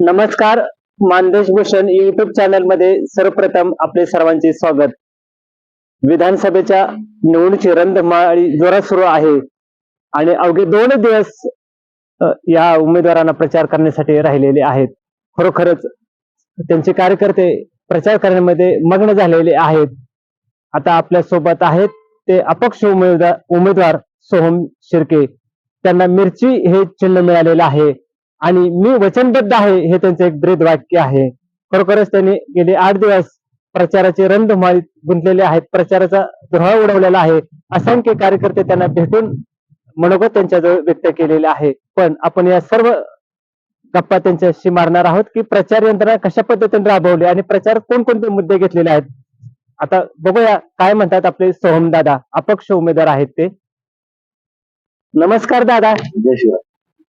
नमस्कार मानदेश भूषण युट्यूब चॅनलमध्ये सर्वप्रथम आपले सर्वांचे स्वागत. विधानसभेच्या निवडणुकीची रंधमाळी जोरात सुरू आहे आणि अवघे दोन दिवस या उमेदवारांना प्रचार करण्यासाठी राहिलेले आहेत. खरोखरच त्यांचे कार्यकर्ते प्रचार करण्यामध्ये मग्न झालेले आहेत. आता आपल्यासोबत आहेत ते अपक्ष उमेदवार उमेदवार सोहम शिर्के. त्यांना मिरची हे चिन्ह मिळालेलं आहे. आणि मी वचनबद्ध आहे हे त्यांचं एक ब्रेद वाक्य आहे. खरोखरच त्यांनी गेले आठ दिवस प्रचाराचे रणधुमाळीत गुंतलेले आहेत प्रचाराचा धुळा उडवलेला आहे. असंख्य कार्यकर्ते त्यांना भेटून मनोगत त्यांच्याजवळ व्यक्त केलेले आहे. पण आपण या सर्व गप्पा त्यांच्याशी मारणार आहोत की प्रचार यंत्रणा कशा पद्धतीने राबवली आणि प्रचार कोणकोणते मुद्दे घेतलेले आहेत? आता बघूया काय म्हणतात आपले सोहम दादा अपक्ष उमेदवार आहेत ते. नमस्कार दादा.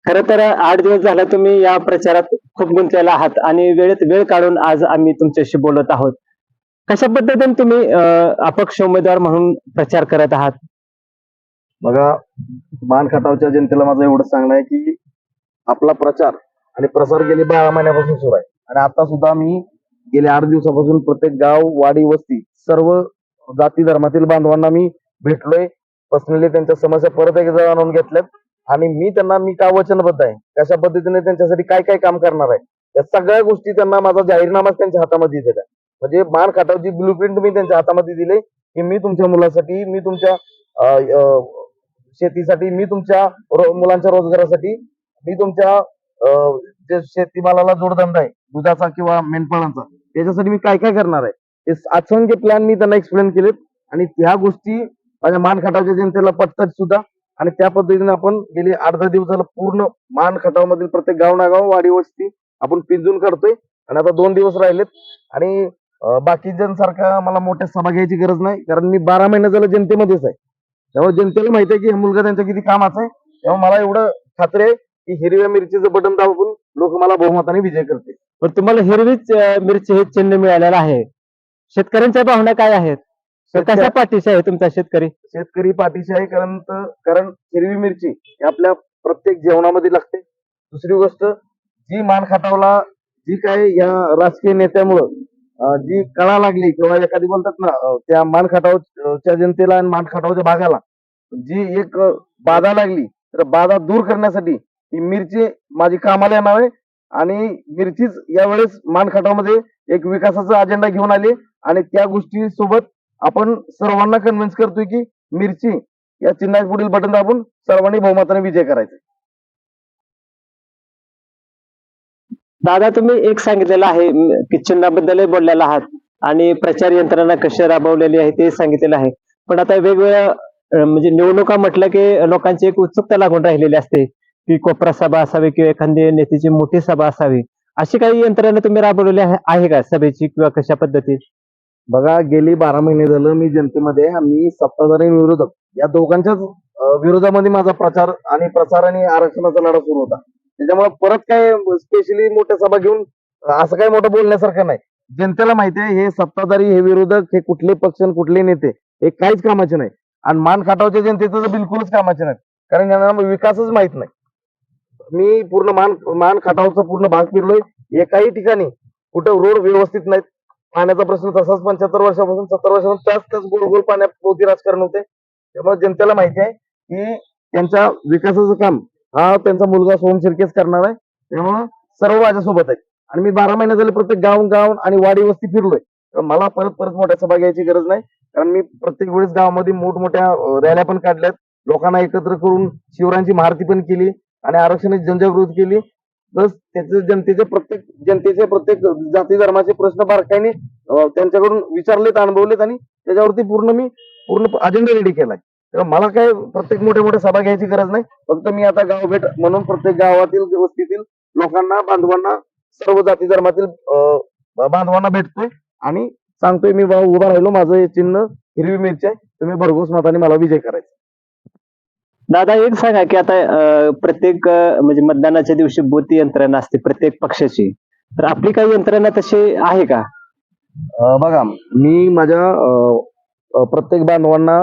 खर तर आठ दिवस झाला तुम्ही या प्रचारात खूप गुंतलेला आहात आणि वेळेत वेळ काढून आज आम्ही तुमच्याशी बोलत आहोत. कशा पद्धतीने तुम्ही अपक्ष उमेदवार म्हणून प्रचार करत आहात? बघा मान खटावच्या जनतेला माझं एवढं सांगणं आहे की आपला प्रचार आणि प्रसार गेले बारा महिन्यापासून सुरू आहे. आणि आता सुद्धा मी गेल्या आठ दिवसापासून प्रत्येक गाव वाडी वस्ती सर्व जाती धर्मातील बांधवांना मी भेटलोय. पर्सनली त्यांच्या समस्या परत एकदा जाणून घेतल्यात. आणि मी त्यांना मी का वचनबद्ध आहे? कशा पद्धतीने त्यांच्यासाठी काय काय काम करणार आहे? या सगळ्या गोष्टी त्यांना माझा जाहीरनामाच त्यांच्या हातामध्ये दिलेला म्हणजे मान खाटावची ब्लू प्रिंट मी त्यांच्या हातामध्ये दिले की मी तुमच्या मुलासाठी मी तुमच्या शेतीसाठी मी तुमच्या मुलांच्या रोजगारासाठी मी तुमच्या अं, जे शेतीमालाला जोडधंदा आहे दुधाचा किंवा मेंढपाळांचा त्याच्यासाठी मी काय काय करणार आहे? ते असंख्य प्लॅन मी त्यांना एक्सप्लेन केलेत. आणि त्या गोष्टी माझ्या मान खटावच्या जनतेला पटतात सुद्धा. आणि त्या पद्धतीने आपण गेले आठ दहा दिवसाला पूर्ण मान खटाव मधील प्रत्येक गाव नागाव वाडी वस्ती आपण पिंजून काढतोय. आणि आता दोन दिवस राहिलेत. आणि अं, बाकीच्यांसारखा मला मोठ्या सभा घ्यायची गरज नाही कारण मी बारा महिने झालं जनतेमध्येच आहे. त्यामुळे जनतेला माहिती आहे की हा मुलगा त्यांच्या किती कामाचा आहे. त्यामुळे मला एवढं खात्री आहे की हिरव्या मिरचीचं बटन दाबून लोक मला बहुमताने विजय करते पण तुम्हाला हिरवीच मिरची हे चिन्ह मिळालेलं आहे. शेतकऱ्यांच्या भावना काय आहेत? तर कशा पाठीशी आहे तुमचा शेतकरी? शेतकरी पाठीशी आहे कारण कारण हिरवी मिरची ही आपल्या प्रत्येक जेवणामध्ये लागते. दुसरी गोष्ट जी मान खाटावला जी काय या राजकीय नेत्यामुळं जी कळा लागली किंवा एखादी बोलतात ना त्या मान खटावच्या जनतेला आणि मान खटावच्या भागाला जी एक बाधा लागली तर बाधा दूर करण्यासाठी ही मिरची माझी कामाला येणार आहे आणि मिरचीच यावेळेस मान खटावमध्ये एक विकासाचा अजेंडा घेऊन आली आणि त्या गोष्टी सोबत आपण सर्वांना कन्व्हिन्स करतोय की मिरची या चिन्हा पुढील बटन दाबून सर्वांनी बहुमताने विजय करायचा. दादा तुम्ही एक सांगितलेलं आहे की चिन्हाबद्दलही बोललेला आहात आणि प्रचार यंत्रणा कशी राबवलेली आहे ते सांगितलेलं आहे. पण आता वेगवेगळ्या म्हणजे निवडणुका म्हटलं की लोकांची एक उत्सुकता लागून राहिलेली असते की कोपरा सभा असावी किंवा एखादी नेत्याची मोठी सभा असावी अशी काही यंत्रणा तुम्ही राबवलेली आहे का सभेची किंवा कशा पद्धतीत? बघा गेली बारा महिने झालं मी जनतेमध्ये मी सत्ताधारी विरोधक. या दोघांच्याच विरोधामध्ये माझा प्रचार आणि प्रचार आणि आरक्षणाचा लढा सुरू होता. त्याच्यामुळे परत काय स्पेशली मोठ्या सभा घेऊन असं काही मोठं बोलण्यासारखं नाही. जनतेला माहिती आहे हे सत्ताधारी हे विरोधक हे कुठले पक्ष आणि कुठले नेते हे काहीच कामाचे नाही. आणि मान खाटावच्या जनतेचं तर बिलकुलच कामाचे नाही. कारण यांना विकासच माहीत नाही. मी पूर्ण मान मान खटावचा पूर्ण भाग फिरलोय. एकाही ठिकाणी कुठं रोड व्यवस्थित नाहीत. पाण्याचा प्रश्न तसाच पंच्याहत्तर वर्षापासून सत्तर वर्षापासून त्याच त्याच गोल गोल पाण्याभोवती राजकारण होते. त्यामुळे जनतेला माहिती आहे की त्यांच्या विकासाचं काम हा त्यांचा मुलगा सोहम शिर्केच करणार आहे. त्यामुळं सर्व माझ्यासोबत आहेत. आणि मी बारा महिने झाले प्रत्येक गाव गाव आणि वाडी वस्ती फिरलोय. तर मला परत परत मोठ्या सभा घ्यायची गरज नाही. कारण मी प्रत्येक वेळेस गावामध्ये मोठमोठ्या रॅल्या पण काढल्यात. लोकांना एकत्र करून शिवरायांची महारती पण केली आणि आरक्षणाची जनजागृती केली. त्याचे जनतेचे प्रत्येक जनतेचे प्रत्येक जाती धर्माचे प्रश्न बारकाईने त्यांच्याकडून विचारलेत अनुभवलेत आणि त्याच्यावरती पूर्ण मी पूर्ण अजेंडा रेडी केलाय. मला काय प्रत्येक मोठ्या मोठ्या सभा घ्यायची गरज नाही. फक्त मी आता गाव भेट म्हणून प्रत्येक गावातील वस्तीतील लोकांना बांधवांना सर्व जाती धर्मातील बांधवांना भेटतोय आणि सांगतोय मी उभा राहिलो माझं हे चिन्ह हिरवी मिरची आहे. तुम्ही भरघोस मताने मला विजय करायचा. दादा एक सांगा की आता प्रत्येक म्हणजे मतदानाच्या दिवशी बोती यंत्रणा असते प्रत्येक पक्षाची. तर आपली काही यंत्रणा तशी आहे का? बघा मी माझ्या प्रत्येक बांधवांना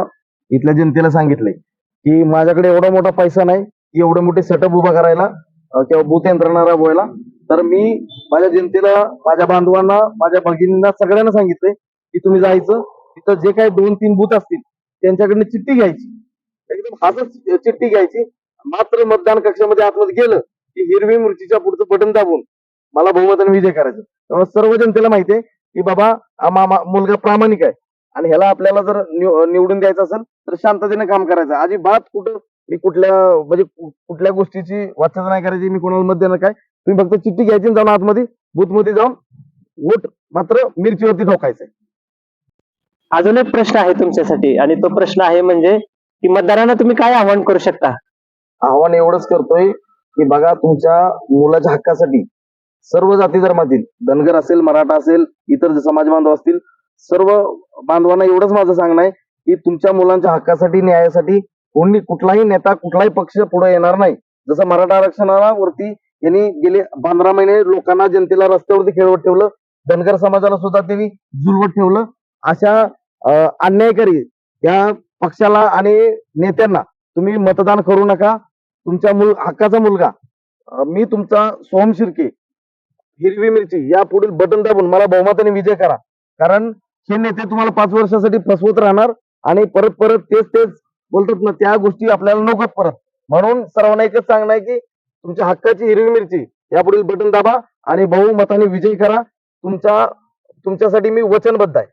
इथल्या जनतेला सांगितले की माझ्याकडे एवढा मोठा पैसा नाही की एवढे मोठे सेटअप उभा करायला किंवा बूथ यंत्रणा राबवायला. तर मी माझ्या जनतेला माझ्या बांधवांना माझ्या भगिनींना सगळ्यांना सांगितलंय की तुम्ही जायचं तिथं जे काही दोन तीन बूथ असतील त्यांच्याकडनं चिठ्ठी घ्यायची. असंच चिठ्ठी घ्यायची. मात्र मतदान कक्षामध्ये आतमध्ये गेलं की हिरवी मिरचीच्या पुढचं बटन दाबून मला बहुमताने विजय करायचं. तेव्हा सर्व जनतेला माहिती आहे की बाबा हा मुलगा प्रामाणिक आहे. आणि ह्याला आपल्याला जर निवडून द्यायचं असेल तर शांततेने काम करायचं. अजिबात कुठं मी कुठल्या म्हणजे कुठल्या गोष्टीची वाचत नाही करायची मी कोणाला मत देणार काय? तुम्ही फक्त चिठ्ठी घ्यायची जाऊन आतमध्ये बुथमध्ये जाऊन वोट मात्र मिरचीवरती ठोकायचं अजून एक प्रश्न आहे तुमच्यासाठी आणि तो प्रश्न आहे म्हणजे की मतदारांना तुम्ही काय आव्हान करू शकता? आव्हान एवढंच करतोय की बघा तुमच्या मुलाच्या हक्कासाठी सर्व जाती धर्मातील धनगर असेल मराठा असेल इतर समाज बांधव असतील सर्व बांधवांना एवढंच माझं सांगणं आहे की तुमच्या मुलांच्या हक्कासाठी न्यायासाठी कोणी कुठलाही नेता कुठलाही पक्ष पुढे येणार नाही. जसं मराठा आरक्षणाला वरती यांनी गेले पंधरा महिने लोकांना जनतेला रस्त्यावरती खेळवत ठेवलं धनगर समाजाला सुद्धा त्यांनी जुलवत ठेवलं अशा अन्यायकारी या पक्षाला आणि नेत्यांना तुम्ही मतदान करू नका. तुमच्या मुल हक्काचा मुलगा. मी तुमचा सोहम शिर्के हिरवी मिरची या पुढील बटन दाबून मला बहुमताने विजय करा. कारण हे नेते तुम्हाला पाच वर्षासाठी फसवत राहणार आणि परत परत तेच तेच बोलतात ना त्या गोष्टी आपल्याला नकोत परत. म्हणून सर्वांना एकच सांगणं आहे की तुमच्या हक्काची हिरवी मिरची या पुढील बटन दाबा आणि बहुमताने विजय करा. तुमच्या तुमच्यासाठी मी वचनबद्ध आहे.